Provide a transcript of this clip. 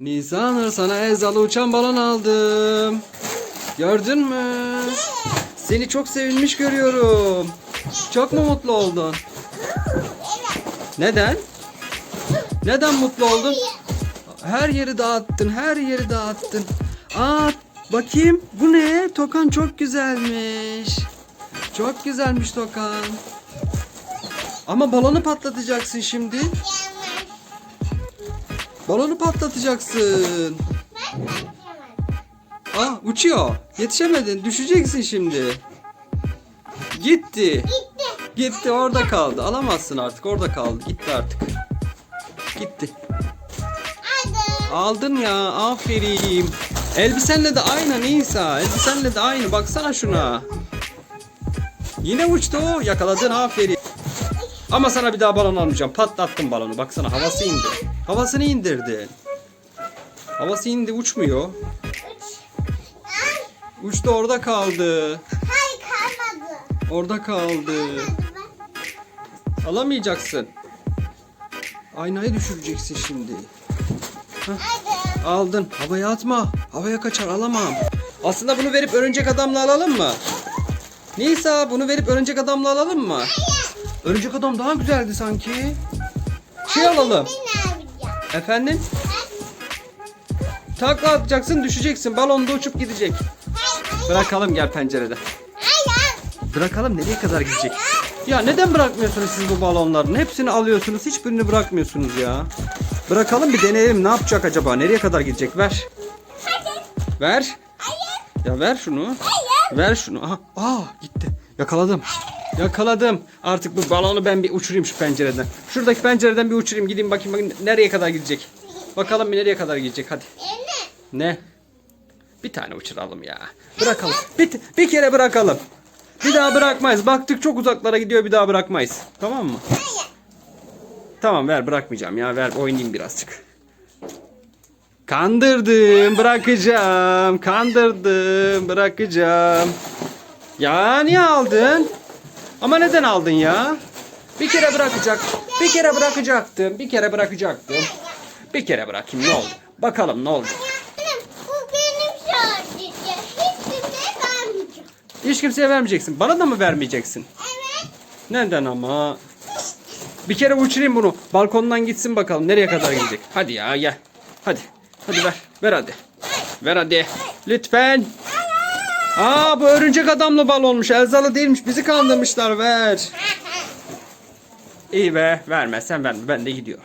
Nisanur sana Elzalı uçan balon aldım. Gördün mü? Seni çok sevinmiş görüyorum. Çok mu mutlu oldun? Neden? Neden mutlu oldun? Her yeri dağıttın, her yeri dağıttın. Aa, bakayım bu ne? Tokan çok güzelmiş. Çok güzelmiş Tokan. Ama balonu patlatacaksın şimdi. Balonu patlatacaksın. Aa, uçuyor. Yetişemedin. Düşeceksin şimdi. Gitti. Gitti orada kaldı. Alamazsın artık. Orada kaldı. Gitti artık. Gitti. Aldın ya. Aferin. Elbisenle de aynı Nisa. Elbisenle de aynı. Baksana şuna. Yine uçtu o. Yakaladın aferin. Ama sana bir daha balon almayacağım. Patlattım balonu. Baksana havası indi. Havasını indirdin. Havası indi uçmuyor. Uçtu orada kaldı. Hayır kalmadı. Orada kaldı. Alamayacaksın. Aynayı düşüreceksin şimdi. Hadi. Aldın. Havaya atma. Havaya kaçar alamam. Aslında bunu verip örümcek adamla alalım mı? Nisa bunu verip örümcek adamla alalım mı? Örümcek adam daha güzeldi sanki. Şey alalım. Efendim? Takla atacaksın düşeceksin. Balonda uçup gidecek. Bırakalım gel pencerede. Bırakalım nereye kadar gidecek? Ya neden bırakmıyorsunuz siz bu balonların? Hepsini alıyorsunuz. Hiçbirini bırakmıyorsunuz ya. Bırakalım bir deneyelim. Ne yapacak acaba? Nereye kadar gidecek? Ver. Ver. Ya ver şunu. Ver şunu. Aha. Aa gitti. Yakaladım. Yakaladım. Artık bu balonu ben bir uçurayım şu pencereden. Şuradaki pencereden bir uçurayım. Gideyim bakayım, bakayım nereye kadar gidecek. Bakalım bir nereye kadar gidecek. Hadi. Anne. Ne? Bir tane uçuralım ya. Bırakalım. Bir, bir kere bırakalım. Bir daha bırakmayız. Baktık çok uzaklara gidiyor bir daha bırakmayız. Tamam mı? Hayır. Tamam ver bırakmayacağım ya. Ver oynayayım birazcık. Kandırdım bırakacağım. Kandırdım bırakacağım. Ya niye aldın? Ama neden aldın ya? Bir kere bırakacak. Bir kere bırakacaktım. Bir kere bırakacaktım. Bir kere bırakayım ne oldu? Bakalım ne oldu? Annem bu benim sadece. Hiç kimseye vermeyeceğim. Hiç kimseye vermeyeceksin. Bana da mı vermeyeceksin? Evet. Neden ama? Bir kere uçurayım bunu. Balkondan gitsin bakalım nereye kadar gidecek. Hadi ya gel. Hadi. Hadi ver. Ver hadi. Ver hadi. Lütfen. Aa bu örümcek adamlı balonmuş. Elzalı değilmiş. Bizi kandırmışlar. Ver. İyi be. Vermezsen verme. Ben de gidiyorum.